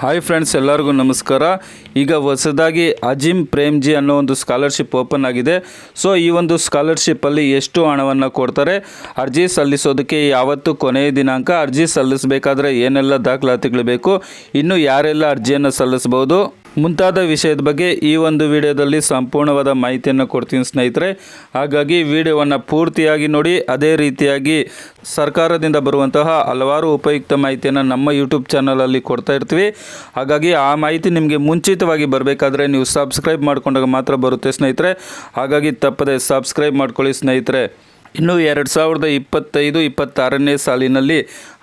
Hi friends ಎಲ್ಲರಿಗೂ ನಮಸ್ಕಾರ. ಈಗ ಹೊಸದಾಗಿ ಅಜಿಮ್ ಪ್ರೇಮ್ಜಿ ಅನ್ನೋ ಒಂದು ಸ್ಕಾಲರ್ಶಿಪ್ ಓಪನ್ ಆಗಿದೆ. ಸೊ ಈ ಒಂದು ಸ್ಕಾಲರ್ಶಿಪ್ಪಲ್ಲಿ ಎಷ್ಟು ಹಣವನ್ನು ಕೊಡ್ತಾರೆ, ಅರ್ಜಿ ಸಲ್ಲಿಸೋದಕ್ಕೆ ಯಾವತ್ತು ಕೊನೆಯ ದಿನಾಂಕ, ಅರ್ಜಿ ಸಲ್ಲಿಸಬೇಕಾದ್ರೆ ಏನೆಲ್ಲ ದಾಖಲಾತಿಗಳು ಬೇಕು, ಇನ್ನು ಯಾರೆಲ್ಲ ಅರ್ಜಿಯನ್ನು ಸಲ್ಲಿಸ್ಬೋದು? ಮುಂತಾದ ವಿಷಯದ ಬಗ್ಗೆ ಈ ಒಂದು ವಿಡಿಯೋದಲ್ಲಿ ಸಂಪೂರ್ಣವಾದ ಮಾಹಿತಿಯನ್ನು ಕೊಡ್ತೀನಿ ಸ್ನೇಹಿತರೆ. ಹಾಗಾಗಿ ವಿಡಿಯೋವನ್ನು ಪೂರ್ತಿಯಾಗಿ ನೋಡಿ, ಅದೇ ರೀತಿಯಾಗಿ ಸರ್ಕಾರದಿಂದ ಬರುವಂತಹ ಹಲವಾರು ಉಪಯುಕ್ತ ಮಾಹಿತಿಯನ್ನು ನಮ್ಮ ಯೂಟ್ಯೂಬ್ ಚಾನಲಲ್ಲಿ ಕೊಡ್ತಾ ಇರ್ತೀವಿ. ಹಾಗಾಗಿ ಆ ಮಾಹಿತಿ ನಿಮಗೆ ಮುಂಚಿತವಾಗಿ ಬರಬೇಕಾದ್ರೆ ನೀವು ಸಬ್ಸ್ಕ್ರೈಬ್ ಮಾಡ್ಕೊಂಡಾಗ ಮಾತ್ರ ಬರುತ್ತೆ ಸ್ನೇಹಿತರೆ. ಹಾಗಾಗಿ ತಪ್ಪದೆ ಸಬ್ಸ್ಕ್ರೈಬ್ ಮಾಡ್ಕೊಳ್ಳಿ ಸ್ನೇಹಿತರೆ. ಇನ್ನು ಎರಡು ಸಾವಿರದ ಇಪ್ಪತ್ತೈದು, ಇಪ್ಪತ್ತಾರನೇ ಸಾಲಿನಲ್ಲಿ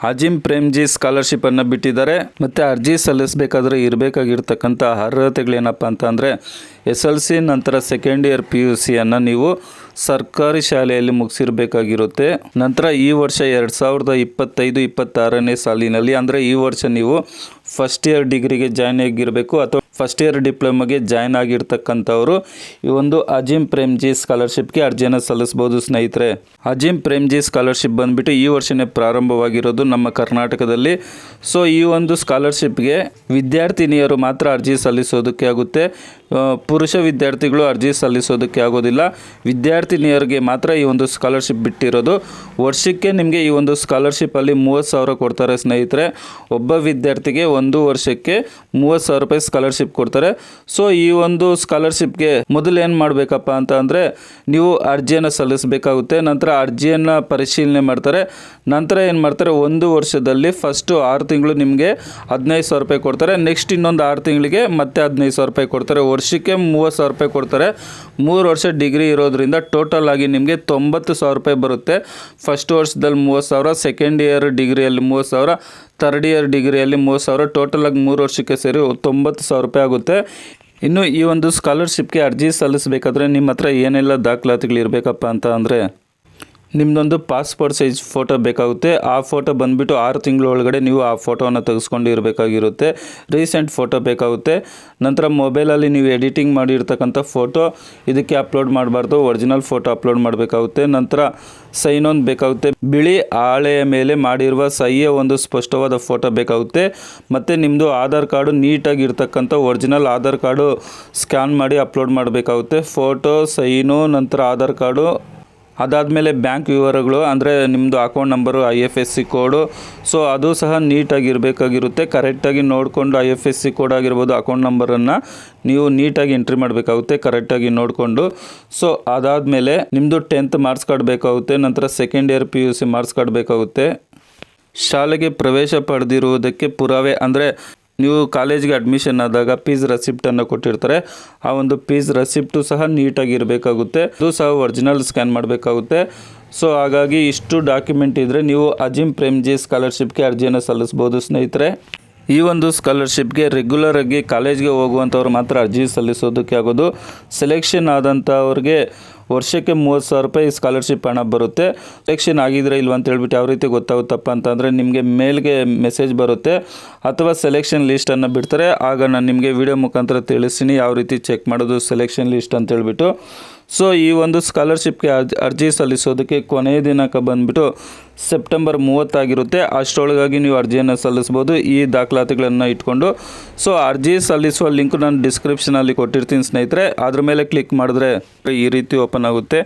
ಅಜಿಮ್ ಪ್ರೇಮ್ಜಿ ಸ್ಕಾಲರ್ಶಿಪ್ಪನ್ನು ಬಿಟ್ಟಿದ್ದಾರೆ. ಮತ್ತು ಅರ್ಜಿ ಸಲ್ಲಿಸಬೇಕಾದ್ರೆ ಇರಬೇಕಾಗಿರ್ತಕ್ಕಂಥ ಅರ್ಹತೆಗಳೇನಪ್ಪ ಅಂತ ಅಂದರೆ ಎಸ್ ಎಲ್ ಸಿ ನಂತರ ಸೆಕೆಂಡ್ ಇಯರ್ ಪಿ ಯು ಸಿಯನ್ನು ನೀವು ಸರ್ಕಾರಿ ಶಾಲೆಯಲ್ಲಿ ಮುಗಿಸಿರ್ಬೇಕಾಗಿರುತ್ತೆ. ನಂತರ ಈ ವರ್ಷ ಎರಡು ಸಾವಿರದ ಇಪ್ಪತ್ತೈದು, ಇಪ್ಪತ್ತಾರನೇ ಸಾಲಿನಲ್ಲಿ, ಅಂದರೆ ಈ ವರ್ಷ ನೀವು ಫಸ್ಟ್ ಇಯರ್ ಡಿಗ್ರಿಗೆ ಜಾಯ್ನ್ ಆಗಿರಬೇಕು, ಅಥವಾ ಫಸ್ಟ್ ಇಯರ್ ಡಿಪ್ಲೊಮಗೆ ಜಾಯ್ನ್ ಆಗಿರ್ತಕ್ಕಂಥವ್ರು, ಈ ಒಂದು ಅಜಿಮ್ ಪ್ರೇಮ್ಜಿ ಸ್ಕಾಲರ್ಶಿಪ್ಗೆ ಅರ್ಜಿಯನ್ನು ಸಲ್ಲಿಸ್ಬೋದು ಸ್ನೇಹಿತರೆ. ಅಜಿಮ್ ಪ್ರೇಮ್ಜಿ ಸ್ಕಾಲರ್ಶಿಪ್ ಬಂದ್ಬಿಟ್ಟು ಈ ವರ್ಷನೇ ಪ್ರಾರಂಭವಾಗಿರೋದು ನಮ್ಮ ಕರ್ನಾಟಕದಲ್ಲಿ. ಸೊ ಈ ಒಂದು ಸ್ಕಾಲರ್ಶಿಪ್ಗೆ ವಿದ್ಯಾರ್ಥಿನಿಯರು ಮಾತ್ರ ಅರ್ಜಿ ಸಲ್ಲಿಸೋದಕ್ಕೆ ಆಗುತ್ತೆ. ಪುರುಷ ವಿದ್ಯಾರ್ಥಿಗಳು ಅರ್ಜಿ ಸಲ್ಲಿಸೋದಕ್ಕೆ ಆಗೋದಿಲ್ಲ. ವಿದ್ಯಾರ್ಥಿನಿಯರಿಗೆ ಮಾತ್ರ ಈ ಒಂದು ಸ್ಕಾಲರ್ಶಿಪ್ ಬಿಟ್ಟಿರೋದು. ವರ್ಷಕ್ಕೆ ನಿಮಗೆ ಈ ಒಂದು ಸ್ಕಾಲರ್ಶಿಪ್ಪಲ್ಲಿ ಮೂವತ್ತು ಸಾವಿರ ಕೊಡ್ತಾರೆ ಸ್ನೇಹಿತರೆ. ಒಬ್ಬ ವಿದ್ಯಾರ್ಥಿಗೆ ಒಂದು ವರ್ಷಕ್ಕೆ ಮೂವತ್ತು ಸಾವಿರ ರೂಪಾಯಿ ಸ್ಕಾಲರ್ಶಿಪ್ ಕೊಡ್ತಾರೆ. ಸೊ ಈ ಒಂದು ಸ್ಕಾಲರ್ಶಿಪ್ಗೆ ಮೊದಲು ಏನು ಮಾಡಬೇಕಪ್ಪ ಅಂತ ಅಂದರೆ, ನೀವು ಅರ್ಜಿಯನ್ನು ಸಲ್ಲಿಸಬೇಕಾಗುತ್ತೆ. ನಂತರ ಅರ್ಜಿಯನ್ನು ಪರಿಶೀಲನೆ ಮಾಡ್ತಾರೆ. ನಂತರ ಏನು ಮಾಡ್ತಾರೆ, ಒಂದು ವರ್ಷದಲ್ಲಿ ಫಸ್ಟು ಆರು ತಿಂಗಳು ನಿಮಗೆ ಹದಿನೈದು ಸಾವಿರ ರೂಪಾಯಿ ಕೊಡ್ತಾರೆ. ನೆಕ್ಸ್ಟ್ ಇನ್ನೊಂದು ಆರು ತಿಂಗಳಿಗೆ ಮತ್ತೆ ಹದಿನೈದು ಸಾವಿರ ರೂಪಾಯಿ ಕೊಡ್ತಾರೆ. ವರ್ಷಕ್ಕೆ ಮೂವತ್ತು ಸಾವಿರ ರೂಪಾಯಿ ಕೊಡ್ತಾರೆ. ಮೂರು ವರ್ಷ ಡಿಗ್ರಿ ಇರೋದ್ರಿಂದ ಟೋಟಲ್ ಆಗಿ ನಿಮಗೆ ತೊಂಬತ್ತು ಸಾವಿರ ರೂಪಾಯಿ ಬರುತ್ತೆ. ಫಸ್ಟ್ ವರ್ಷದಲ್ಲಿ ಮೂವತ್ತು ಸಾವಿರ ಸೆಕೆಂಡ್ ಇಯರ್ ಡಿಗ್ರಿಯಲ್ಲಿ ಮೂವತ್ತು ಸಾವಿರ ತರ್ಡ್ ಇಯರ್ ಡಿಗ್ರಿಯಲ್ಲಿ ಮೂವತ್ತು ಸಾವಿರ ಟೋಟಲ್ ಆಗಿ ಮೂರು ವರ್ಷಕ್ಕೆ ಸೇರಿ ತೊಂಬತ್ತು ಸಾವಿರ ರೂಪಾಯಿ ಆಗುತ್ತೆ. ಇನ್ನು ಈ ಒಂದು ಸ್ಕಾಲರ್ಶಿಪ್ಗೆ ಅರ್ಜಿ ಸಲ್ಲಿಸಬೇಕಾದ್ರೆ ನಿಮ್ಮ ಹತ್ರ ಏನೆಲ್ಲ ದಾಖಲಾತಿಗಳು ಇರಬೇಕಪ್ಪ ಅಂತ ಅಂದರೆ ನಿಮ್ಮದೊಂದು ಪಾಸ್ಪೋರ್ಟ್ ಸೈಜ್ ಫೋಟೋ ಬೇಕಾಗುತ್ತೆ. ಆ ಫೋಟೋ ಬಂದುಬಿಟ್ಟು ಆರು ತಿಂಗಳ ಒಳಗಡೆ ನೀವು ಆ ಫೋಟೋವನ್ನು ತೆಗೆಸ್ಕೊಂಡು ಇರಬೇಕಾಗಿರುತ್ತೆ ರೀಸೆಂಟ್ ಫೋಟೋ ಬೇಕಾಗುತ್ತೆ. ನಂತರ ಮೊಬೈಲಲ್ಲಿ ನೀವು ಎಡಿಟಿಂಗ್ ಮಾಡಿರ್ತಕ್ಕಂಥ ಫೋಟೋ ಇದಕ್ಕೆ ಅಪ್ಲೋಡ್ ಮಾಡಬಾರ್ದು. ಒರಿಜಿನಲ್ ಫೋಟೋ ಅಪ್ಲೋಡ್ ಮಾಡಬೇಕಾಗುತ್ತೆ. ನಂತರ ಸೈನ್ ಒಂದು ಬೇಕಾಗುತ್ತೆ. ಬಿಳಿ ಹಾಳೆಯ ಮೇಲೆ ಮಾಡಿರುವ ಸಹಿಯ ಒಂದು ಸ್ಪಷ್ಟವಾದ ಫೋಟೋ ಬೇಕಾಗುತ್ತೆ. ಮತ್ತು ನಿಮ್ಮದು ಆಧಾರ್ ಕಾರ್ಡು ನೀಟಾಗಿರ್ತಕ್ಕಂಥ ಒರಿಜಿನಲ್ ಆಧಾರ್ ಕಾರ್ಡು ಸ್ಕ್ಯಾನ್ ಮಾಡಿ ಅಪ್ಲೋಡ್ ಮಾಡಬೇಕಾಗುತ್ತೆ. ಫೋಟೋ ಸೈನು ನಂತರ ಆಧಾರ್ ಕಾರ್ಡು ಅದಾದಮೇಲೆ ಬ್ಯಾಂಕ್ ವಿವರಗಳು, ಅಂದರೆ ನಿಮ್ಮದು account number I F S C code so ಅದು ಸಹ ನೀಟಾಗಿರಬೇಕಾಗಿರುತ್ತೆ. ಕರೆಕ್ಟಾಗಿ ನೋಡಿಕೊಂಡು I F S C code ಆಗಿರ್ಬೋದು ಅಕೌಂಟ್ ನಂಬರನ್ನು ನೀವು ನೀಟಾಗಿ ಎಂಟ್ರಿ ಮಾಡಬೇಕಾಗುತ್ತೆ ಕರೆಕ್ಟಾಗಿ ನೋಡಿಕೊಂಡು. ಸೊ ಅದಾದಮೇಲೆ ನಿಮ್ಮದು ಟೆಂತ್ ಮಾರ್ಕ್ಸ್ ಕಾರ್ಡ್ ಬೇಕಾಗುತ್ತೆ, ನಂತರ second year P U C marks card ಬೇಕಾಗುತ್ತೆ. ಶಾಲೆಗೆ ಪ್ರವೇಶ ಪಡೆದಿರುವುದಕ್ಕೆ ಪುರಾವೆ, ಅಂದರೆ ನೀವು ಕಾಲೇಜ್ಗೆ ಅಡ್ಮಿಷನ್ ಆದಾಗ ಫೀಸ್ ರೆಸಿಪ್ಟನ್ನು ಕೊಟ್ಟಿರ್ತಾರೆ. ಆ ಒಂದು ಪೀಸ್ ರೆಸಿಪ್ಟು ಸಹ ನೀಟಾಗಿ ಇರಬೇಕಾಗುತ್ತೆ. ಅದು ಸಹ ಒರಿಜಿನಲ್ ಸ್ಕ್ಯಾನ್ ಮಾಡಬೇಕಾಗುತ್ತೆ. ಸೊ ಹಾಗಾಗಿ ಇಷ್ಟು ಡಾಕ್ಯುಮೆಂಟ್ ಇದ್ದರೆ ನೀವು ಅಜಿಮ್ ಪ್ರೇಮ್ಜಿ ಸ್ಕಾಲರ್ಶಿಪ್ಗೆ ಅರ್ಜಿಯನ್ನು ಸಲ್ಲಿಸ್ಬೋದು ಸ್ನೇಹಿತರೆ. ಈ ಒಂದು ಸ್ಕಾಲರ್ಶಿಪ್ಗೆ ರೆಗ್ಯುಲರ್ ಆಗಿ ಕಾಲೇಜ್ಗೆ ಹೋಗುವಂಥವ್ರು ಮಾತ್ರ ಅರ್ಜಿ ಸಲ್ಲಿಸೋದಕ್ಕೆ ಆಗೋದು. ಸೆಲೆಕ್ಷನ್ ಆದಂಥವ್ರಿಗೆ ವರ್ಷಕ್ಕೆ ಮೂವತ್ತು ಸಾವಿರ ರೂಪಾಯಿ ಸ್ಕಾಲರ್ಶಿಪ್ ಹಣ ಬರುತ್ತೆ. ಸೆಲೆಕ್ಷನ್ ಆಗಿದ್ರೆ ಇಲ್ವ ಅಂತ ಹೇಳ್ಬಿಟ್ಟು ಯಾವ ರೀತಿ ಗೊತ್ತಾಗುತ್ತಪ್ಪ ಅಂತಂದರೆ ನಿಮಗೆ ಮೇಲ್ಗೆ ಮೆಸೇಜ್ ಬರುತ್ತೆ ಅಥವಾ ಸೆಲೆಕ್ಷನ್ ಲಿಸ್ಟನ್ನು ಬಿಡ್ತಾರೆ. ಆಗ ನಾನು ನಿಮಗೆ ವಿಡಿಯೋ ಮುಖಾಂತರ ತಿಳಿಸ್ತೀನಿ. ಯಾವ ರೀತಿ ಚೆಕ್ ಮಾಡೋದು ಸೆಲೆಕ್ಷನ್ ಲಿಸ್ಟ್ ಅಂತ ಹೇಳ್ಬಿಟ್ಟು. ಸೊ ಈ ಒಂದು ಸ್ಕಾಲರ್ಶಿಪ್ಗೆ ಅರ್ಜಿ ಅರ್ಜಿ ಸಲ್ಲಿಸೋದಕ್ಕೆ ಕೊನೆಯ ದಿನಾಂಕ ಬಂದುಬಿಟ್ಟು ಸೆಪ್ಟೆಂಬರ್ ಮೂವತ್ತಾಗಿರುತ್ತೆ. ಅಷ್ಟರೊಳಗಾಗಿ ನೀವು ಅರ್ಜಿಯನ್ನು ಸಲ್ಲಿಸ್ಬೋದು ಈ ದಾಖಲಾತಿಗಳನ್ನು ಇಟ್ಕೊಂಡು. ಸೊ ಅರ್ಜಿ ಸಲ್ಲಿಸುವ ಲಿಂಕ್ ನಾನು ಡಿಸ್ಕ್ರಿಪ್ಷನಲ್ಲಿ ಕೊಟ್ಟಿರ್ತೀನಿ ಸ್ನೇಹಿತರೆ. ಅದ್ರ ಮೇಲೆ ಕ್ಲಿಕ್ ಮಾಡಿದ್ರೆ ಈ ರೀತಿ ಓಪನ್ ಆಗುತ್ತೆ.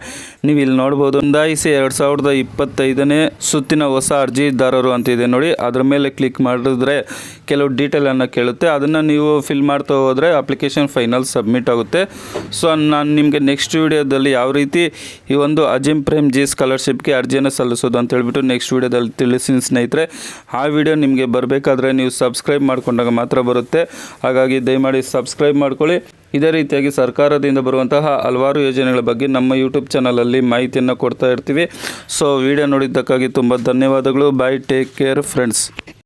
ನೀವು ಇಲ್ಲಿ ನೋಡ್ಬೋದು, ನೋಂದಾಯಿಸಿ ಎರಡು ಸಾವಿರದ ಇಪ್ಪತ್ತೈದನೇ ಸುತ್ತಿನ ಹೊಸ ಅರ್ಜಿದಾರರು ಅಂತಿದೆ ನೋಡಿ. ಅದ್ರ ಮೇಲೆ ಕ್ಲಿಕ್ ಮಾಡಿದ್ರೆ ಕೆಲವು ಡೀಟೇಲನ್ನು ಕೇಳುತ್ತೆ. ಅದನ್ನು ನೀವು ಫಿಲ್ ಮಾಡ್ತಾ ಹೋದರೆ ಅಪ್ಲಿಕೇಶನ್ ಫೈನಲ್ ಸಬ್ಮಿಟ್ ಆಗುತ್ತೆ. ಸೊ ನಾನು ನಿಮಗೆ ನೆಕ್ಸ್ಟ್ ವಿಡಿಯೋದಲ್ಲಿ ಯಾವ ರೀತಿ ಈ ಒಂದು ಅಜಿಮ್ ಪ್ರೇಮ್ ಜಿ ಸ್ಕಾಲರ್ಶಿಪ್ಗೆ ಅರ್ಜಿಯನ್ನು ಸಲ್ಲಿಸೋದು ಅಂತ ಹೇಳ್ಬಿಟ್ಟು ನೆಕ್ಸ್ಟ್ ವಿಡಿಯೋದಲ್ಲಿ ತಿಳಿಸಿನ ಸ್ನೇಹಿತರೆ. ಆ ವಿಡಿಯೋ ನಿಮಗೆ ಬರಬೇಕಾದ್ರೆ ನೀವು ಸಬ್ಸ್ಕ್ರೈಬ್ ಮಾಡ್ಕೊಂಡಾಗ ಮಾತ್ರ ಬರುತ್ತೆ. ಹಾಗಾಗಿ ದಯಮಾಡಿ ಸಬ್ಸ್ಕ್ರೈಬ್ ಮಾಡ್ಕೊಳ್ಳಿ. ಇದೇ ರೀತಿಯಾಗಿ ಸರ್ಕಾರದಿಂದ ಬರುವಂತಹ ಹಲವಾರು ಯೋಜನೆಗಳ ಬಗ್ಗೆ ನಮ್ಮ ಯೂಟ್ಯೂಬ್ ಚಾನಲಲ್ಲಿ ಮಾಹಿತಿಯನ್ನು ಕೊಡ್ತಾ ಇರ್ತೀವಿ. ಸೊ, ವಿಡಿಯೋ ನೋಡಿದ್ದಕ್ಕಾಗಿ ತುಂಬ ಧನ್ಯವಾದಗಳು. Bye take care friends